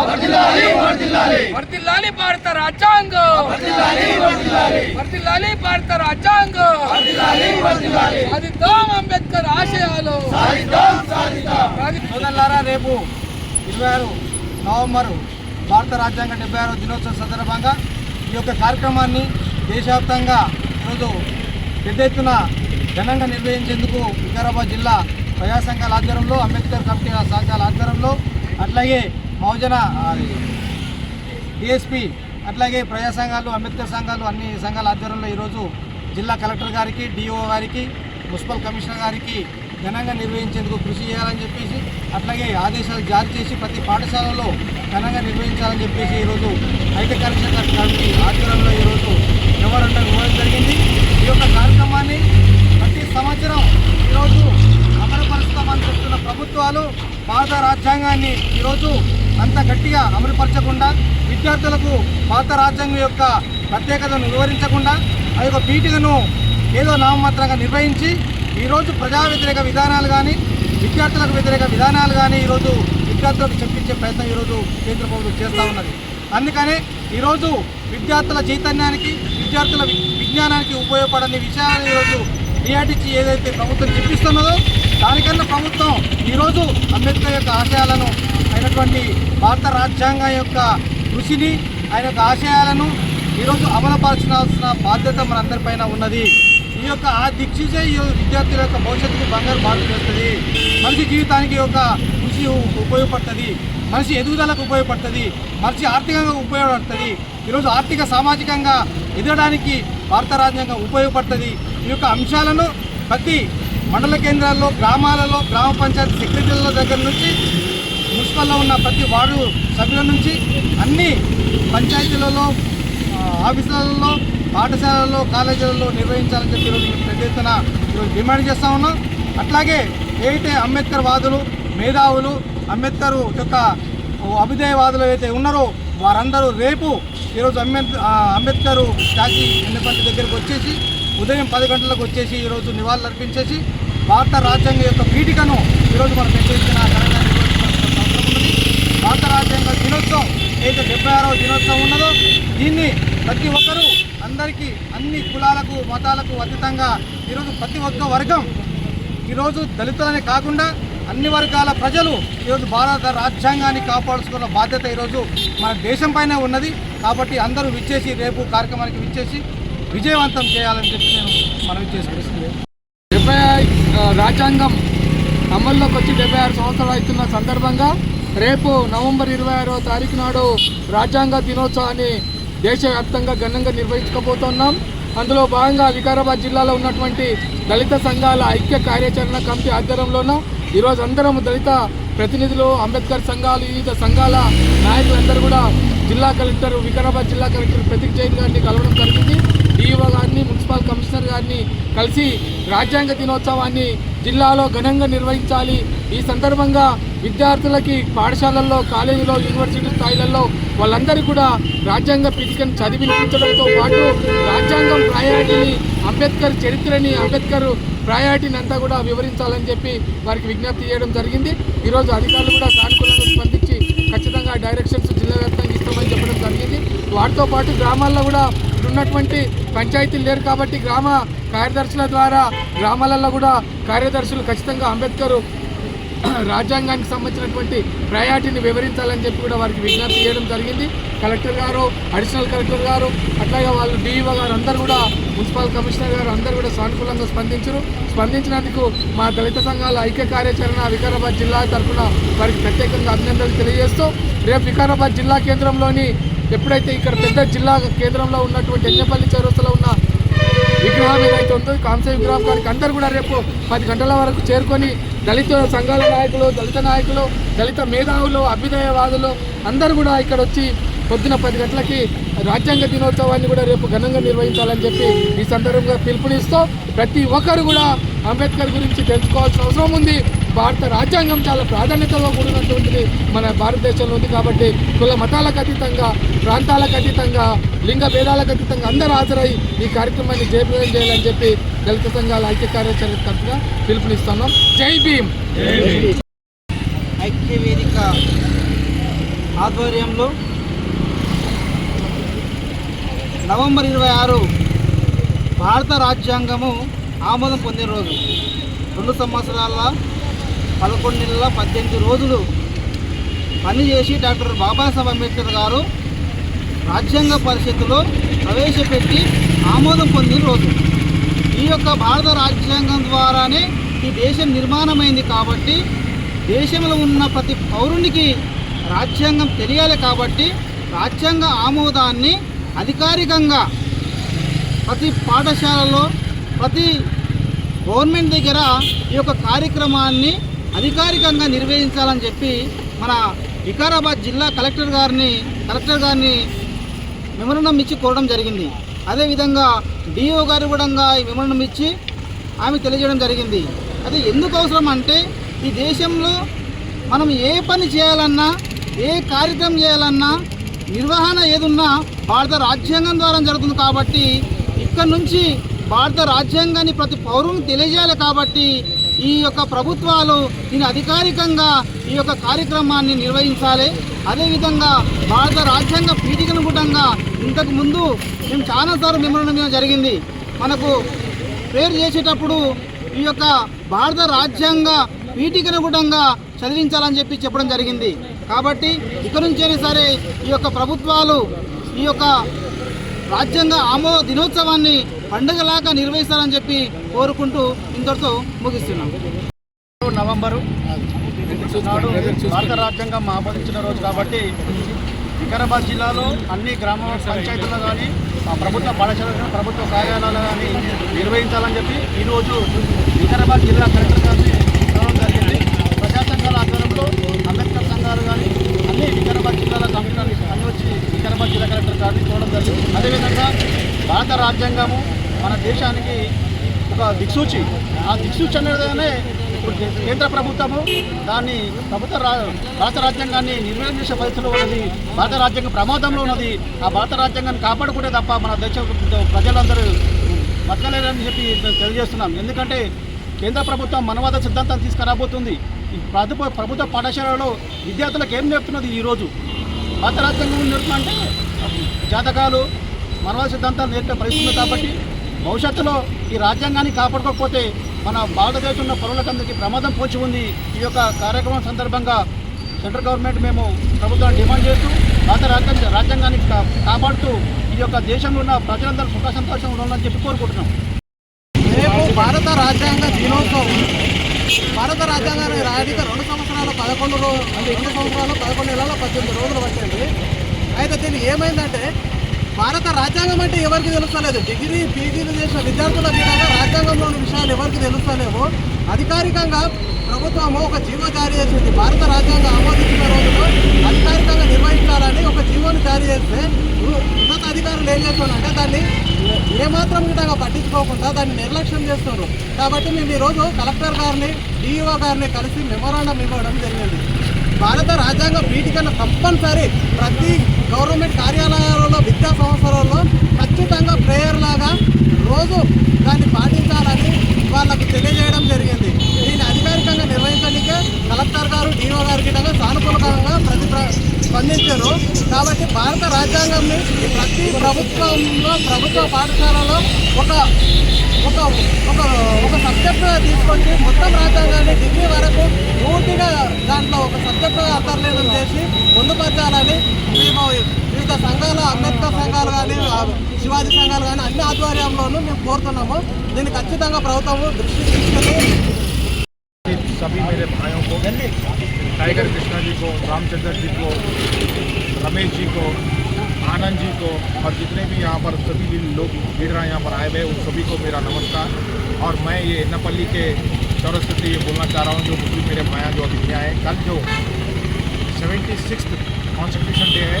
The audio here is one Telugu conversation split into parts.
రాజ్యాంగం వర్దిల్లాలి భారత రాజ్యాంగం. వర్దిల్లాలి భారత రాజ్యాంగం. సాధిద్దాం అంబేద్కర్ ఆశయాలు. సోదరులారా రేపు ఇరవై ఆరు నవంబర్ భారత రాజ్యాంగ డెబ్బై ఆరో దినోత్సవం సందర్భంగా ఈ యొక్క కార్యక్రమాన్ని దేశవ్యాప్తంగా ఈరోజు పెద్ద ఎత్తున ఘనంగా నిర్వహించేందుకు వికారాబాద్ జిల్లా ప్రజా సంఘాల ఆధ్వర్యంలో అంబేద్కర్ కమిటీ సంఘాల ఆధ్వర్యంలో అట్లాగే మహోజన డిఎస్పీ అట్లాగే ప్రజా సంఘాలు అంబేద్కర్ సంఘాలు అన్ని సంఘాల ఆధ్వర్యంలో ఈరోజు జిల్లా కలెక్టర్ గారికి డిఓ గారికి మున్సిపల్ కమిషనర్ గారికి ఘనంగా నిర్వహించేందుకు కృషి చేయాలని చెప్పేసి అట్లాగే ఆదేశాలు జారీ చేసి ప్రతి పాఠశాలలో ఘనంగా నిర్వహించాలని చెప్పేసి ఈరోజు ఐటీ కమిషనర్ కమిటీ ఆధ్వర్యంలో ఈరోజు మెమోరండం ఇవ్వడం జరిగింది. ఈ యొక్క కార్యక్రమాన్ని ప్రతి సంవత్సరం ఈరోజు అమలుపరుస్తామని చెప్తున్న ప్రభుత్వాలు భారత రాజ్యాంగాన్ని ఈరోజు అంత గట్టిగా అమలుపరచకుండా విద్యార్థులకు భారత రాజ్యాంగం యొక్క ప్రత్యేకతను వివరించకుండా ఆ యొక్క పీఠికను ఏదో నామమాత్రంగా నిర్వహించి ఈరోజు ప్రజా వ్యతిరేక విధానాలు కానీ విద్యార్థులకు వ్యతిరేక విధానాలు కానీ ఈరోజు విద్యార్థులకు చెప్పించే ప్రయత్నం ఈరోజు కేంద్ర ప్రభుత్వం చేస్తూ ఉన్నది. అందుకనే ఈరోజు విద్యార్థుల చైతన్యానికి విద్యార్థుల విజ్ఞానానికి ఉపయోగపడని విషయాన్ని ఈరోజు రియాటిచ్చి ఏదైతే ప్రభుత్వం చెప్పిస్తున్నదో దానికన్నా ప్రభుత్వం ఈరోజు అంబేద్కర్ యొక్క ఆశయాలను అయినటువంటి భారత రాజ్యాంగం యొక్క కృషిని ఆయన యొక్క ఆశయాలను ఈరోజు అమలుపరచాల్సిన బాధ్యత మనందరిపైన ఉన్నది. ఈ యొక్క ఆ దిక్సూచే ఈ విద్యార్థుల యొక్క భవిష్యత్తుకు బంగారు బాట చేస్తుంది మనిషి జీవితానికి ఒక కృషి ఉపయోగపడుతుంది. మనిషి ఎదుగుదలకు ఉపయోగపడుతుంది. మనిషి ఆర్థికంగా ఉపయోగపడుతుంది. ఈరోజు ఆర్థిక సామాజికంగా ఎదగడానికి భారత రాజ్యాంగం ఉపయోగపడుతుంది. ఈ యొక్క అంశాలను ప్రతి మండల కేంద్రాల్లో గ్రామాలలో గ్రామ పంచాయతీ సెక్రటరీల దగ్గర నుంచి మున్సిపల్లో ఉన్న ప్రతి వార్డు సభ్యుల నుంచి అన్ని పంచాయతీలలో ఆఫీసులలో పాఠశాలల్లో కాలేజీలలో నిర్వహించాలని చెప్పి ఈరోజు పెద్ద ఎత్తున ఈరోజు డిమాండ్ చేస్తూ ఉన్నాం. అట్లాగే ఏవైతే అంబేద్కర్ వాదులు మేధావులు అంబేద్కర్ యొక్క అభ్యుదయవాదులు అయితే ఉన్నారో వారందరూ రేపు ఈరోజు అంబేద్ అంబేద్కర్ స్టాచ్యూ ఎన్నిపల్లి దగ్గరకు వచ్చేసి ఉదయం పది గంటలకు వచ్చేసి ఈరోజు నివాళులు అర్పించేసి భారత రాజ్యాంగం యొక్క పీఠికను ఈరోజు మనం పెద్ద ఎత్తున ఘనంగా నిర్వహించాల్సిన అవసరం ఉన్నది. భారత రాజ్యాంగ దినోత్సవం ఏదైతే డెబ్బై ఆరవ దినోత్సవం ఉన్నదో దీన్ని ప్రతి ఒక్కరూ అందరికీ అన్ని కులాలకు మతాలకు అతీతంగా ఈరోజు ప్రతి ఒక్క వర్గం ఈరోజు దళితులనే కాకుండా అన్ని వర్గాల ప్రజలు ఈరోజు భారత రాజ్యాంగాన్ని కాపాడుకున్న బాధ్యత ఈరోజు మన దేశం పైనే ఉన్నది. కాబట్టి అందరూ విచ్చేసి రేపు కార్యక్రమానికి విచ్చేసి విజయవంతం చేయాలని చెప్పి నేను మనవి చేసుకుంటున్నాను. డెబ్బై రాజ్యాంగం అమల్లోకి వచ్చి డెబ్బై ఆరు సంవత్సరాలు అవుతున్న సందర్భంగా రేపు నవంబర్ ఇరవై ఆరో తారీఖు నాడు రాజ్యాంగ దినోత్సవాన్ని దేశవ్యాప్తంగా ఘనంగా నిర్వహించకపోతున్నాం అందులో భాగంగా వికారాబాద్ జిల్లాలో ఉన్నటువంటి దళిత సంఘాల ఐక్య కార్యాచరణ కమిటీ ఆధ్వర్యంలోన ఈరోజు అందరం దళిత ప్రతినిధులు అంబేద్కర్ సంఘాలు వివిధ సంఘాల నాయకులందరూ కూడా జిల్లా కలెక్టర్ వికారాబాద్ జిల్లా కలెక్టర్ ప్రతీక్ జైన్ గారిని కలవడం జరిగింది. డిఈఓ గారిని మున్సిపల్ కమిషనర్ గారిని కలిసి రాజ్యాంగ దినోత్సవాన్ని జిల్లాలో ఘనంగా నిర్వహించాలి. ఈ సందర్భంగా విద్యార్థులకి పాఠశాలల్లో కాలేజీలో యూనివర్సిటీ స్థాయిలలో వాళ్ళందరూ కూడా రాజ్యాంగ పీఠికను చదివించడంతో పాటు రాజ్యాంగం ప్రయారిటీని అంబేద్కర్ చరిత్రని అంబేద్కర్ ప్రయారిటీని అంతా కూడా వివరించాలని చెప్పి వారికి విజ్ఞప్తి చేయడం జరిగింది. ఈరోజు అధికారులు కూడా సానుకూలంగా ఆ డైరెక్షన్స్ జిల్లా వ్యాప్తంగా ఇస్తామని చెప్పడం జరిగింది. వాటితో పాటు గ్రామాల్లో కూడా ఉన్నటువంటి పంచాయతీలు లేరు కాబట్టి గ్రామ కార్యదర్శుల ద్వారా గ్రామాలలో కూడా కార్యదర్శులు ఖచ్చితంగా అంబేద్కర్ రాజ్యాంగానికి సంబంధించినటువంటి ప్రయారిటీని వివరించాలని చెప్పి కూడా వారికి విజ్ఞప్తి చేయడం జరిగింది. కలెక్టర్ గారు అడిషనల్ కలెక్టర్ గారు అట్లాగే వాళ్ళు డిఈఓ గారు అందరూ కూడా మున్సిపల్ కమిషనర్ గారు అందరూ కూడా సానుకూలంగా స్పందించారు. స్పందించినందుకు మా దళిత సంఘాల ఐక్య కార్యాచరణ వికారాబాద్ జిల్లా తరఫున వారికి ప్రత్యేకంగా అభినందనలు తెలియజేస్తూ రేపు వికారాబాద్ జిల్లా కేంద్రంలోని ఎప్పుడైతే ఇక్కడ పెద్ద జిల్లా కేంద్రంలో ఉన్నటువంటి ఎన్నపల్లి చౌరస్తలో ఉన్న విగ్రహం ఏదైతే ఉందో కాంసే విగ్రహం గారికి అందరూ కూడా రేపు పది గంటల వరకు చేరుకొని దళిత సంఘాల నాయకులు దళిత నాయకులు దళిత మేధావులు అభ్యుదయవాదులు అందరూ కూడా ఇక్కడ వచ్చి పొద్దున పది గంటలకి రాజ్యాంగ దినోత్సవాన్ని కూడా రేపు ఘనంగా నిర్వహించాలని చెప్పి ఈ సందర్భంగా పిలుపునిస్తూ ప్రతి ఒక్కరు కూడా అంబేద్కర్ గురించి తెలుసుకోవాల్సిన అవసరం ఉంది. భారత రాజ్యాంగం చాలా ప్రాధాన్యతలో కూడినటువంటిది మన భారతదేశంలో ఉంది కాబట్టి కుల మతాలకు అతీతంగా ప్రాంతాలకు అతీతంగా లింగ భేదాలకు అతీతంగా అందరూ హాజరై ఈ కార్యక్రమాన్ని జయప్రదం చేయాలని చెప్పి దళిత సంఘాల ఐక్య కార్యాచరణ తరఫున పిలుపునిస్తున్నాం. జై భీమ్! ఐక్య వేదిక ఆధ్వర్యంలో నవంబర్ ఇరవై ఆరు భారత రాజ్యాంగము ఆమోదం పొందిన రోజు. రెండు సంవత్సరాల పదకొండు నెలల పద్దెనిమిది రోజులు పనిచేసి డాక్టర్ బాబాసాహెబ్ అంబేద్కర్ గారు రాజ్యాంగ పరిషత్తులో ప్రవేశపెట్టి ఆమోదం పొందిన రోజు. ఈ యొక్క భారత రాజ్యాంగం ద్వారానే ఈ దేశం నిర్మాణమైంది కాబట్టి దేశంలో ఉన్న ప్రతి పౌరునికి రాజ్యాంగం తెలియాలి కాబట్టి రాజ్యాంగ ఆమోదాన్ని అధికారికంగా ప్రతి పాఠశాలలో ప్రతి గవర్నమెంట్ దగ్గర ఈ యొక్క కార్యక్రమాన్ని అధికారికంగా నిర్వహించాలని చెప్పి మన వికారాబాద్ జిల్లా కలెక్టర్ గారిని కలెక్టర్ గారిని మెమరణం ఇచ్చి కోరడం జరిగింది. అదేవిధంగా డిఓ గారు కూడా ఈ మెమరణం ఇచ్చి ఆమె తెలియజేయడం జరిగింది. అది ఎందుకు అవసరం అంటే ఈ దేశంలో మనం ఏ పని చేయాలన్నా ఏ కార్యక్రమం చేయాలన్నా నిర్వహణ ఏదున్నా భారత రాజ్యాంగం ద్వారా జరుగుతుంది కాబట్టి ఇక్కడ నుంచి భారత రాజ్యాంగాన్ని ప్రతి పౌరుని తెలియజేయాలి కాబట్టి ఈ యొక్క ప్రభుత్వాలు దీని అధికారికంగా ఈ యొక్క కార్యక్రమాన్ని నిర్వహించాలి. అదేవిధంగా భారత రాజ్యాంగ పీఠికనుగుణంగా ఇంతకు ముందు మేము చాలాసార్లు మెమరణం ఇవ్వడం జరిగింది. మనకు ప్రేయర్ చేసేటప్పుడు ఈ యొక్క భారత రాజ్యాంగ పీఠికనుగుణంగా చదివించాలని చెప్పి చెప్పడం జరిగింది. కాబట్టి ఇక నుంచైనా సరే ఈ యొక్క ప్రభుత్వాలు ఈ యొక్క రాజ్యాంగ ఆమో దినోత్సవాన్ని పండుగలాగా నిర్వహిస్తారని చెప్పి కోరుకుంటూ ఇంతటితో ముగిస్తున్నాం. నవంబరు నాడు భారత రాజ్యాంగం ఆమోదించిన రోజు కాబట్టి వికారాబాద్ జిల్లాలో అన్ని గ్రామ పంచాయతీలు కానీ ప్రభుత్వ పాఠశాలలు కానీ ప్రభుత్వ కార్యాలయాలు కానీ నిర్వహించాలని చెప్పి ఈరోజు వికారాబాద్ జిల్లా కలెక్టర్ గారిని జరిగింది. ప్రజా సంఘాల ఆధ్వర్యంలో అంబేద్కర్ సంఘాలు కానీ అన్ని వికారాబాద్ జిల్లాల కమిషనర్ అన్ని జిల్లా కలెక్టర్ గారిని చూడడం జరిగింది. అదేవిధంగా భారత రాజ్యాంగము మన దేశానికి ఒక దిక్సూచి. ఆ దిక్సూచి అనేదినే ఇప్పుడు కేంద్ర ప్రభుత్వము దాన్ని ప్రభుత్వ రా భారత రాజ్యాంగాన్ని నిర్వహణ చేసే పరిస్థితిలో ఉన్నది. భారత రాజ్యాంగం ప్రమాదంలో ఉన్నది. ఆ భారత రాజ్యాంగాన్ని కాపాడుకుంటే తప్ప మన దేశ ప్రజలందరూ బతకలేరని చెప్పి తెలియజేస్తున్నాం. ఎందుకంటే కేంద్ర ప్రభుత్వం మనవాద సిద్ధాంతాన్ని తీసుకురాబోతుంది. ఈ ప్రభుత్వ ప్రభుత్వ పాఠశాలలో విద్యార్థులకు ఏం నేర్పుతున్నది ఈరోజు భారత రాజ్యాంగం నేర్పుతుందంటే జాతకాలు మనవ సిద్ధాంతాలు నేర్పే పరిస్థితుంది కాబట్టి భవిష్యత్తులో ఈ రాజ్యాంగాన్ని కాపాడుకోకపోతే మన భారతదేశంలో పౌరులకందరికీ ప్రమాదం పోచి ఉంది. ఈ యొక్క కార్యక్రమం సందర్భంగా సెంట్రల్ గవర్నమెంట్ మేము ప్రభుత్వాన్ని డిమాండ్ చేస్తూ భారత రాజ్యాంగ రాజ్యాంగాన్ని కా- కాపాడుతూ ఈ యొక్క దేశంలో ఉన్న ప్రజలందరూ సుఖ సంతోషం ఉండాలని చెప్పి కోరుకుంటున్నాం. రేపు భారత రాజ్యాంగ దినోత్సవం భారత రాజ్యాంగాన్ని రాయడానికి రెండు సంవత్సరాలు పదకొండు రోజు అంటే రెండు సంవత్సరాలు పదకొండు నెలలు పద్దెనిమిది రోజులు పట్టింది. అయితే దీన్ని ఏమైందంటే భారత రాజ్యాంగం అంటే ఎవరికి తెలుస్తలేదు? డిగ్రీ పీజీలు చేసిన విద్యార్థుల మీద రాజ్యాంగంలోని విషయాలు ఎవరికి తెలుస్తలేవు? అధికారికంగా ప్రభుత్వం ఒక జీవో జారీ చేసింది. భారత రాజ్యాంగం ఆమోదించిన రోజులో అధికారికంగా నిర్వహించాలని ఒక జీవోని జారీ చేస్తే అధికారులు ఏం చేస్తున్నారంటే దాన్ని ఏమాత్రం కూడా పట్టించుకోకుండా దాన్ని నిర్లక్ష్యం చేస్తున్నారు. కాబట్టి మేము ఈరోజు కలెక్టర్ గారిని డిఈఓ గారిని కలిసి మెమోరాండం ఇవ్వడం జరిగింది. భారత రాజ్యాంగ పీఠికను కంపల్సరీ ప్రతి గవర్నమెంట్ కార్యాలయాలలో విద్యా సంవత్సరాల్లో ఖచ్చితంగా ప్రేయర్ లాగా రోజు దాన్ని పాటించాలని వాళ్ళకు తెలియజేయడం జరిగింది. దీన్ని నిర్వహించడానికి కలెక్టర్ గారు డీఓ గారికి గిట్టగా సానుకూలంగా ప్రతి స్పందించారు. కాబట్టి భారత రాజ్యాంగంని ప్రతి ప్రభుత్వంలో ప్రభుత్వ పాఠశాలలో ఒక ఒక ఒక ఒక సబ్జెక్ట్ తీసుకొచ్చి మొత్తం రాజ్యాంగాన్ని డిగ్రీ వరకు పూర్తిగా దాంట్లో ఒక సబ్జెక్టుగా అంతర్లీనం చేసి పొందుపరచాలని మేము వివిధ సంఘాలు అంబేద్కర్ సంఘాలు కానీ శివాజీ సంఘాలు కానీ అన్ని ఆధ్వర్యంలోనూ మేము కోరుతున్నాము. దీన్ని ఖచ్చితంగా ప్రభుత్వము దృష్టి తీసుకొని सभी मेरे भाइयों को, टाइगर कृष्णा जी को, रामचंद्र जी को, रमेश जी को, आनंद जी को, और जितने भी यहाँ पर सभी लोग लीडर यहाँ पर आए हुए उन सभी को मेरा नमस्कार। और मैं ये नपल्ली के चौरस्ते से ये बोलना चाह रहा हूँ, जो मुस्लिम मेरे भाइयाँ जो अभी आए कल जो सेवेंटी सिक्स कॉन्स्टिट्यूशन डे है,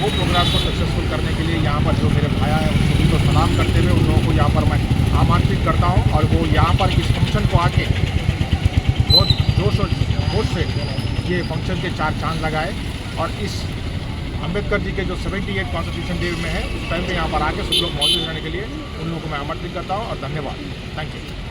वो प्रोग्राम को सक्सेसफुल करने के लिए यहाँ पर जो मेरे भाया हैं, उन सभी को सलाम करते हुए उन लोगों को यहाँ पर मैं आमंत्रित करता हूँ। और वो यहाँ पर इस फ़ंक्शन को आके बहुत जोश और जोश से ये फ़ंक्शन के चार चाँद लगाए और इस अंबेडकर जी के जो 78 कॉन्स्टिट्यूशन डे में है, उस टाइम पे यहाँ पर आके सब लोग मौजूद रहने के लिए उन लोगों को मैं आमंत्रित करता हूँ और धन्यवाद। Thank you